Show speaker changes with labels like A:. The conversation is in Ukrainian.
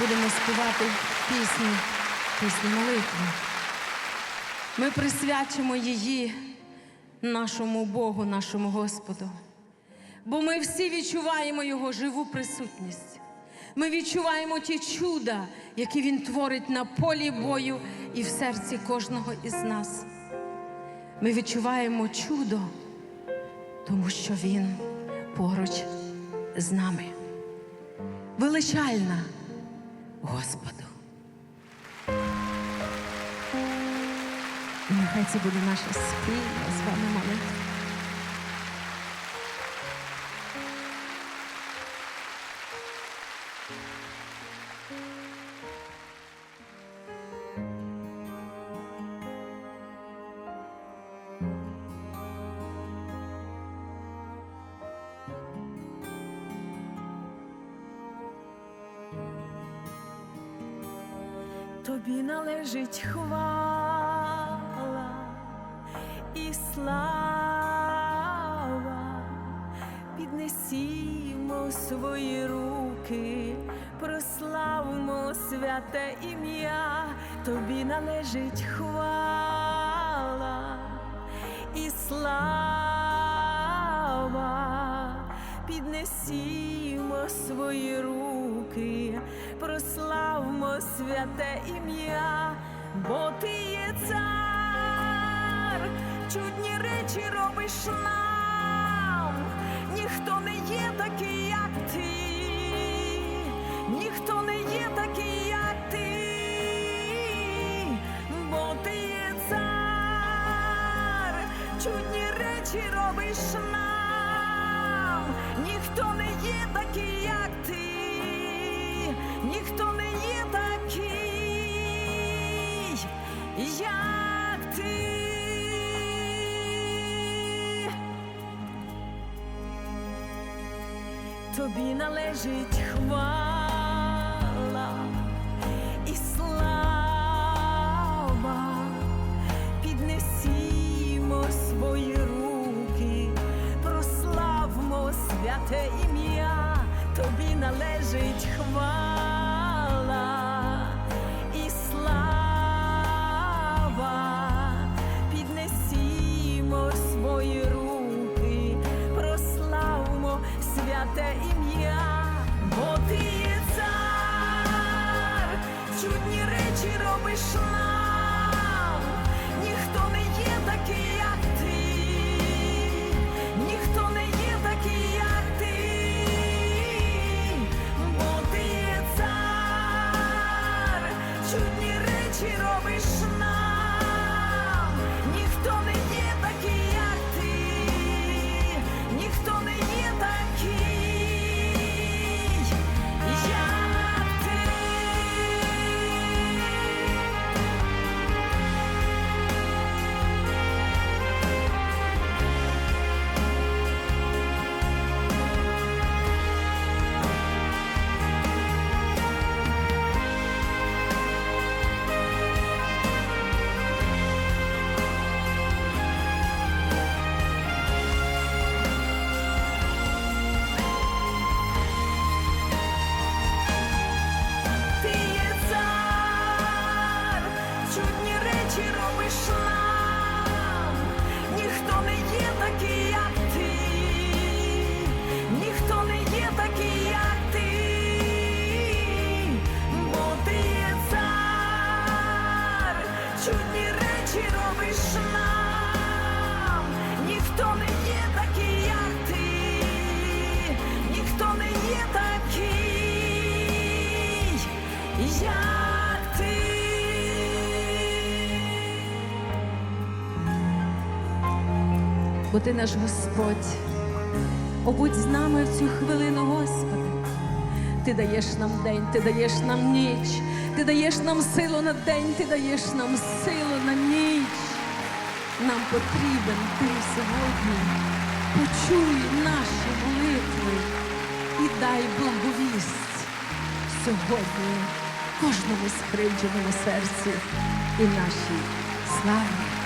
A: будемо співати пісню, пісню молитви. Ми присвячимо її нашому Богу, нашому Господу. Бо ми всі відчуваємо Його живу присутність. Ми відчуваємо ті чуда, які Він творить на полі бою і в серці кожного із нас. Ми відчуваємо чудо, тому що Він поруч з нами. Величальна Господу. Нехай це буде наша спільна з вами
B: Тобі належить хвала і слава, піднесімо свої руки, прославмо святе ім'я, тобі належить хвала і слава, піднесімо свої руки, прославмо святе ім'я, бо ти є цар, чудні речі робиш нам, ніхто не є такий, як ти, ніхто не є такий, як ти, бо ти є цар, чудні речі робиш нам, ніхто не є такий, як ти, ніхто не є такий, як ти. Тобі належить хвала святе ім'я, тобі належить хвала і слава, піднесімо свої руки, прославмо святе ім'я, бо ти є цар, чудні речі робиш речі робиш нам, бо ти
A: наш Господь. Обудь з нами в цю хвилину, Господи. Ти даєш нам день, ти даєш нам ніч, ти даєш нам силу на день, ти даєш нам силу на ніч. Нам потрібен ти сьогодні. Почуй наші молитви і дай благовість сьогодні кожному скривдженому серці і нашій славі.